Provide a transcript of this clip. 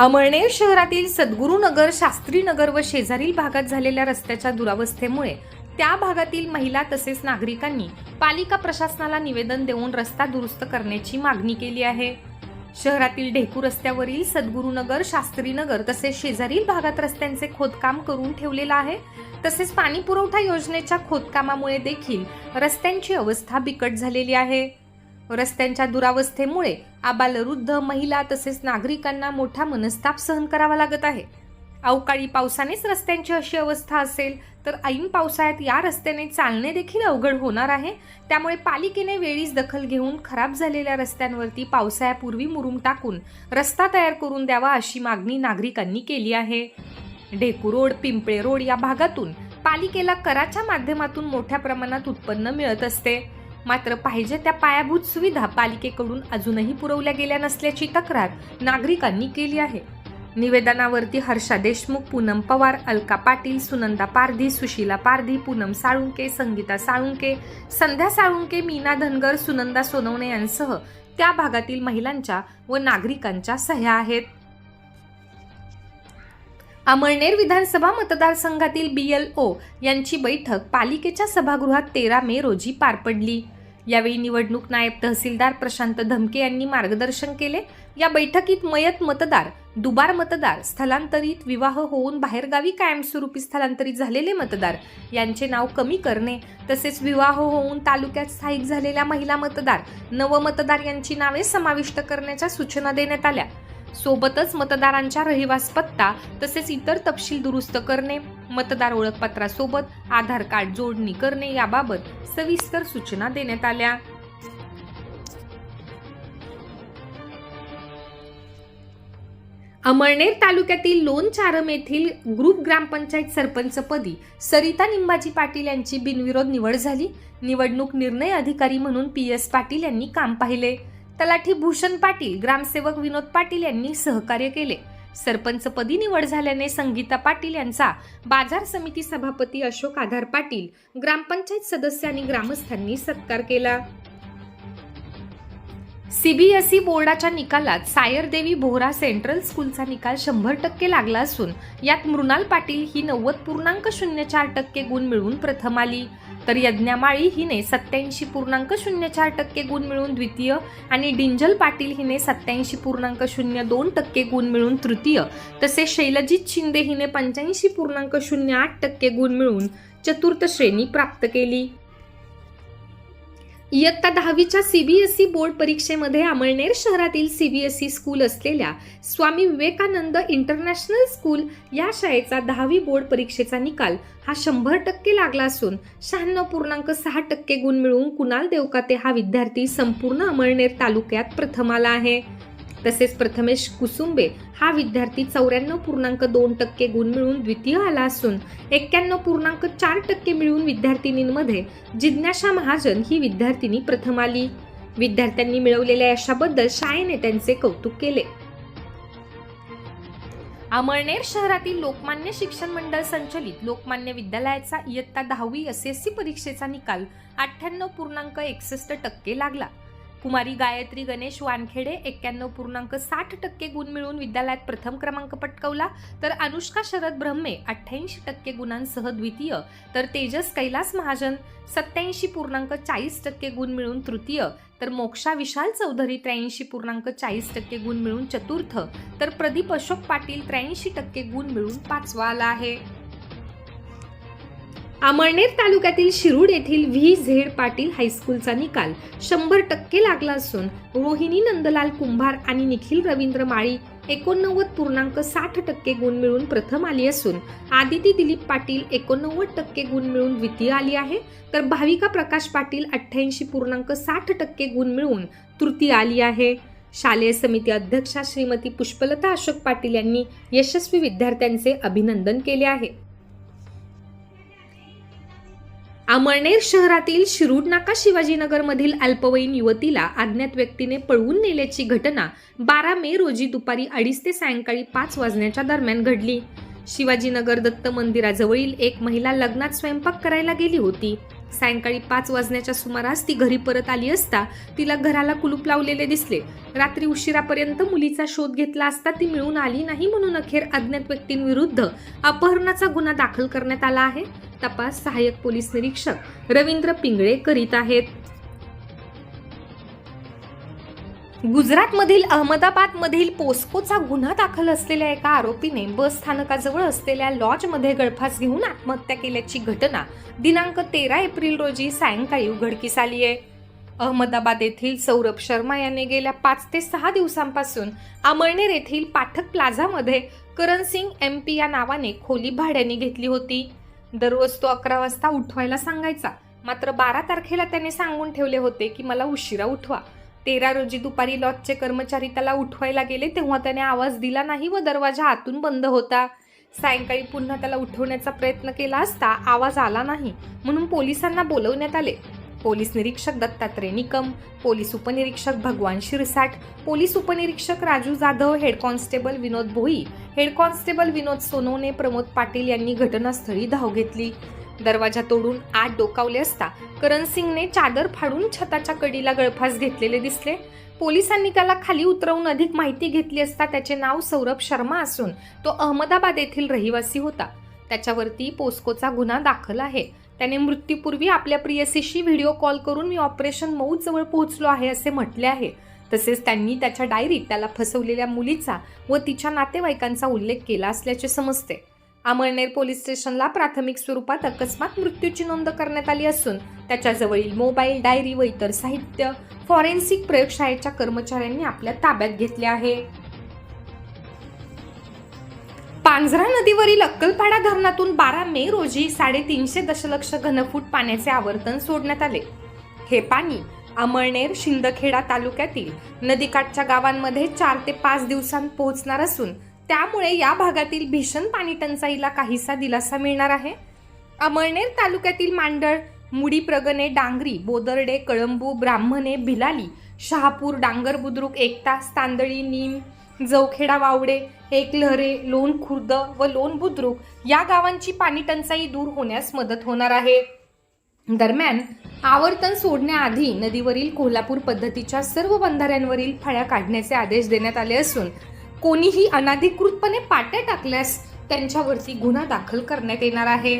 अमळनेर शहरातील सद्गुरुनगर शास्त्रीनगर व शेजारील भागात झालेल्या रस्त्याच्या दुरावस्थेमुळे त्या भागातील महिला तसेच नागरिकांनी पालिका प्रशासनाला निवेदन देऊन रस्ता दुरुस्त करण्याची मागणी केली आहे. शहरातील ढेकू रस्त्यावरील सद्गुरुनगर शास्त्रीनगर तसेच शेजारील भागात रस्त्यांचे खोदकाम करून ठेवलेलं आहे. तसेच पाणी पुरवठा योजनेच्या खोदकामामुळे देखील रस्त्यांची अवस्था बिकट झालेली आहे. रस्त्यांच्या दुरावस्थेमुळे आबालवृद्ध महिला तसेच नागरिकांना मोठा मनस्ताप सहन करावा लागत आहे. अवकाळी पावसानेच रस्त्यांची अशी अवस्था असेल तर ऐन पावसाळ्यात या रस्त्याने चालणे देखील अवघड होणार आहे. त्यामुळे पालिकेने वेळीच दखल घेऊन खराब झालेल्या रस्त्यांवरती पावसाळ्यापूर्वी मुरुम टाकून रस्ता तयार करून द्यावा अशी मागणी नागरिकांनी केली आहे. ढेकू रोड पिंपळे रोड या भागातून पालिकेला कराच्या माध्यमातून मोठ्या प्रमाणात उत्पन्न मिळत असते. मात्र पाहिजे त्या पायाभूत सुविधा पालिकेकडून अजूनही पुरवल्या गेल्या नसल्याची तक्रार नागरिकांनी केली आहे. निवेदनावरती हर्षा देशमुख पूनम पवार अलका पाटील सुनंदा पारधी सुशीला पारधी पूनम साळुंके संगीता साळुंके संध्या साळुंके मीना धनगर सुनंदा सोनवणे यांसह त्या भागातील महिलांच्या व नागरिकांच्या सह्या आहेत. अमळनेर विधानसभा मतदारसंघातील बी एल ओ यांची बैठक पालिकेच्या सभागृहात तेरा मे रोजी पार पडली. यावेळी निवडणूक नायब तहसीलदार प्रशांत धमके यांनी मार्गदर्शन केले. या बैठकीत मयत मतदार दुबार मतदार स्थलांतरित विवाह होऊन बाहेरगावी कायमस्वरूपी स्थलांतरित झालेले मतदार यांचे नाव कमी करणे तसेच विवाह होऊन तालुक्यात स्थायिक झालेल्या महिला मतदार नवमतदार यांची नावे समाविष्ट करण्याच्या सूचना देण्यात आल्या. सोबतच मतदारांच्या रहिवास पत्ता तसेच इतर तपशील दुरुस्त करणे मतदार ओळखपत्रासोबत आधार कार्ड जोडणी करणे याबाबत सविस्तर सूचना देण्यात आल्या. अमळनेर तालुक्यातील लोण चारम येथील ग्रुप ग्रामपंचायत सरपंचपदी सरिता निंबाजी पाटील यांची बिनविरोध निवड झाली. निवडणूक निर्णय अधिकारी म्हणून पी एस पाटील यांनी काम पाहिले. तलाठी भूषण पाटील ग्रामसेवक विनोद पाटील यांनी सहकार्य केले. सरपंचपदी निवड झाल्याने संगीता पाटील यांचा बाजार समिती सभापती अशोक आधार पाटील ग्रामपंचायत सदस्य आणि ग्रामस्थांनी सत्कार केला. सीबीएसई बोर्डाच्या निकालात सायरदेवी बोहरा सेंट्रल स्कूलचा निकाल शंभर टक्के लागला असून यात मृणाल पाटील ही नव्वद पूर्णांक शून्य चार टक्के गुण मिळवून प्रथम आली. तर यज्ञामाळी हिने सत्याऐंशी पूर्णांक शून्य चार टक्के गुण मिळून द्वितीय आणि डिंजल पाटील हिने सत्याऐंशी पूर्णांक शून्य दोन टक्के गुण मिळून तृतीय. तसेच शैलजित शिंदे हिने पंच्याऐंशी पूर्णांक शून्य आठ टक्के गुण मिळून चतुर्थ श्रेणी प्राप्त केली. इयत्ता दहावीच्या सीबीएसई बोर्ड परीक्षेमध्ये अमळनेर शहरातील सीबीएसई स्कूल असलेल्या स्वामी विवेकानंद इंटरनॅशनल स्कूल या शाळेचा दहावी बोर्ड परीक्षेचा निकाल हा शंभर टक्के लागला असून शहाण्णव पूर्णांक सहा टक्के गुण मिळवून कुणाल देवकाते हा विद्यार्थी संपूर्ण अमळनेर तालुक्यात प्रथम आला आहे. तसेच प्रथमेश कुसुंबे हा विद्यार्थी चौऱ्याण्णव पूर्णांक दोन टक्के गुण मिळवून द्वितीय आला असून एक्क्याण्णव पूर्णांक चार टक्के मिळवून विद्यार्थिनींमध्ये जिज्ञासा महाजन ही विद्यार्थिनी प्रथम आली. विद्यार्थ्यांनी मिळवलेल्या यशाबद्दल शाळेने त्यांचे कौतुक केले. अमळनेर शहरातील लोकमान्य शिक्षण मंडळ संचलित लोकमान्य विद्यालयाचा इयत्ता दहावी एस एस सी परीक्षेचा निकाल अठ्ठ्याण्णव पूर्णांक एकसष्ट टक्के लागला. कुमारी गायत्री गणेश वानखेडे एक्क्याण्णव पूर्णांक साठ टक्के गुण मिळवून विद्यालयात प्रथम क्रमांक पटकावला. तर अनुष्का शरद ब्रह्मे अठ्ठ्याऐंशी टक्के गुणांसह द्वितीय. तर तेजस कैलास महाजन सत्याऐंशी पूर्णांक चाळीस टक्के गुण मिळून तृतीय. तर मोक्षा विशाल चौधरी त्र्याऐंशी पूर्णांक चाळीस टक्के गुण मिळून चतुर्थ. तर प्रदीप अशोक पाटील त्र्याऐंशी टक्के गुण मिळून पाचवा आला आहे. अमळनेर तालुक्यातील शिरूड येथील व्ही झेड पाटील हायस्कूलचा निकाल शंभर टक्के लागला असून रोहिणी नंदलाल कुंभार आणि निखिल रवींद्र माळी एकोणनव्वद पूर्णांक साठ टक्के गुण मिळून प्रथम आली असून आदिती दिलीप पाटील एकोणनव्वद टक्के गुण मिळून द्वितीय आली आहे. तर भाविका प्रकाश पाटील अठ्ठ्याऐंशी पूर्णांक साठ टक्के गुण मिळवून तृतीय आली आहे. शालेय समिती अध्यक्षा श्रीमती पुष्पलता अशोक पाटील यांनी यशस्वी विद्यार्थ्यांचे अभिनंदन केले आहे. अमळनेर शहरातील शिरूड नाका शिवाजीनगरमधील अल्पवयीन युवतीला अज्ञात व्यक्तीने पळवून नेल्याची घटना बारा मे रोजी दुपारी अडीच ते सायंकाळी पाच वाजण्याच्या दरम्यान घडली. शिवाजीनगर दत्त मंदिराजवळील एक महिला लग्नात स्वयंपाक करायला गेली होती. सायंकाळी पाच वाजण्याच्या सुमारास ती घरी परत आली असता तिला घराला कुलूप लावलेले दिसले. रात्री उशिरापर्यंत मुलीचा शोध घेतला असता ती मिळून आली नाही म्हणून अखेर अज्ञात व्यक्तींविरुद्ध अपहरणाचा गुन्हा दाखल करण्यात आला आहे. तपास सहाय्यक पोलीस निरीक्षक रवींद्र पिंगळे करीत आहेत. गुजरातमधील अहमदाबादमधील पोस्कोचा गुन्हा दाखल असलेल्या एका आरोपीने बस स्थानकाजवळ असलेल्या लॉजमध्ये गळफास घेऊन आत्महत्या केल्याची घटना दिनांक तेरा एप्रिल रोजी सायंकाळी उघडकीस आली आहे. अहमदाबाद येथील सौरभ शर्मा याने गेल्या पाच ते सहा दिवसांपासून अमळनेर येथील पाठक प्लाझामध्ये करण सिंग एम पी या नावाने खोली भाड्याने घेतली होती. दररोज तो अकरा वाजता उठवायला सांगायचा. मात्र बारा तारखेला त्याने सांगून ठेवले होते की मला उशिरा उठवा. तेरा रोजी दुपारी लॉजचे कर्मचारी त्याला उठवायला गेले तेव्हा त्याने आवाज दिला नाही व दरवाजा आतून बंद होता. सायंकाळी पुन्हा त्याला उठवण्याचा प्रयत्न केला असता आवाज आला नाही म्हणून पोलिसांना बोलवण्यात आले. पोलीस निरीक्षक दत्तात्रय निकम पोलीस उपनिरीक्षक भगवान शिरसाट पोलीस उपनिरीक्षक Raju Jadhav head constable Vinod Bhoi head constable Vinod Sonawane Pramod Patil यांनी घटनास्थळी धाव घेतली. दरवाजा तोडून आत डोकावले असता करण सिंगने चादर फाडून छताच्या कडीला गळफास घेतलेले दिसले. पोलिसांनी त्याला खाली उतरवून अधिक माहिती घेतली असता त्याचे नाव सौरभ शर्मा असून तो अहमदाबाद येथील रहिवासी होता. त्याच्यावरती पोस्कोचा गुन्हा दाखल आहे. त्याने मृत्यूपूर्वी आपल्या प्रियसीशी व्हिडिओ कॉल करून मी ऑपरेशन मऊ जवळ पोहोचलो आहे असे म्हटले आहे. तसेच त्यांनी त्याच्या डायरीत त्याला फसवलेल्या मुलीचा व तिच्या नातेवाईकांचा उल्लेख केला असल्याचे समजते. अमळनेर पोलीस स्टेशनला प्राथमिक स्वरूपात अकस्मात मृत्यूची नोंद करण्यात आली असून त्याच्याजवळील मोबाईल डायरी व इतर साहित्य फॉरेन्सिक प्रयोगशाळेच्या कर्मचाऱ्यांनी आपल्या ताब्यात घेतले आहे. पांझरा नदीवरील अक्कलपाडा धरणातून बारा मे रोजी साडेतीनशे दशलक्ष घनफूट पाण्याचे आवर्तन सोडण्यात आले. हे पाणी अमळनेर शिंदखेडा तालुक्यातील नदीकाठच्या गावांमध्ये चार ते पाच दिवसांत पोहोचणार असून त्यामुळे या भागातील भीषण पाणी टंचाईला काहीसा दिलासा मिळणार आहे. अमळनेर तालुक्यातील मांडळ मुडी प्रगणे डांगरी बोदर्डे कळंबू ब्राह्मणे भिलाली शहापूर डांगर बुद्रुक एकता तांदळी नीम जवखेडा वावडे एकलहरे लोण खुर्द व लोण बुद्रुक या गावांची पाणी टंचाई दूर होण्यास मदत होणार आहे. दरम्यान आवर्तन सोडण्याआधी नदीवरील कोल्हापूर पद्धतीच्या सर्व बंधाऱ्यांवरील फळ्या काढण्याचे आदेश देण्यात आले असून कोणीही अनाधिकृतपणे पाट्या टाकल्यास त्यांच्यावरती गुन्हा दाखल करण्यात येणार आहे.